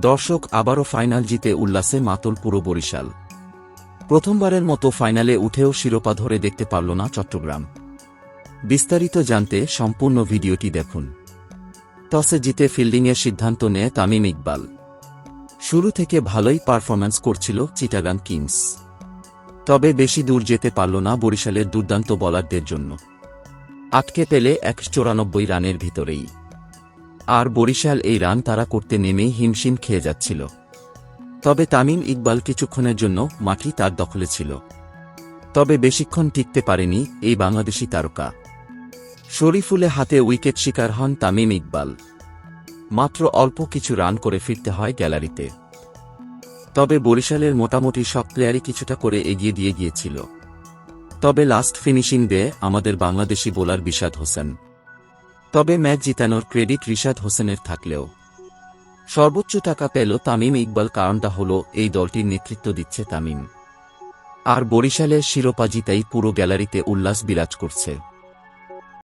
দর্শক আবারও ফাইনাল জিতে উল্লাসে মাতল পুরো বরিশাল। প্রথমবারের মতো ফাইনালে উঠেও শিরোপা ধরে দেখতে পারল না চট্টগ্রাম। বিস্তারিত জানতে সম্পূর্ণ ভিডিওটি দেখুন। টসে জিতে ফিল্ডিংয়ের সিদ্ধান্ত নেয় তামিম ইকবাল। শুরু থেকে ভালোই পারফরম্যান্স করছিল চিটাগাং কিংস। তবে বেশি দূর যেতে পারল না বরিশালের দুর্দান্ত বলারদের জন্য। আটকে পেলে এক চৌরানব্বই রানের ভিতরেই। আর বরিশাল এই রান তারা করতে নেমেই হিমশিম খেয়ে যাচ্ছিল। তবে তামিম ইকবাল কিছুক্ষণের জন্য মাটি তার দখলে ছিল। তবে বেশিক্ষণ টিকতে পারেনি এই বাংলাদেশি তারকা। শরীফুলে হাতে উইকেট শিকার হন তামিম ইকবাল। মাত্র অল্প কিছু রান করে ফিরতে হয় গ্যালারিতে। তবে বরিশালের মোটামুটি সব প্লেয়ারই কিছুটা করে এগিয়ে দিয়ে গিয়েছিল। তবে লাস্ট ফিনিশিং দেয় আমাদের বাংলাদেশি বোলার বিষাদ হোসেন। তবে ম্যাচ জিতানোর ক্রেডিট রিশাদ হোসেনের থাকলেও। সর্বোচ্চ টাকা পেল তামিম ইকবাল, কারণটা হল এই দলটির নেতৃত্ব দিচ্ছে তামিম। আর বরিশালের শিরোপা জিতাই পুরো গ্যালারিতে উল্লাস বিরাজ করছে।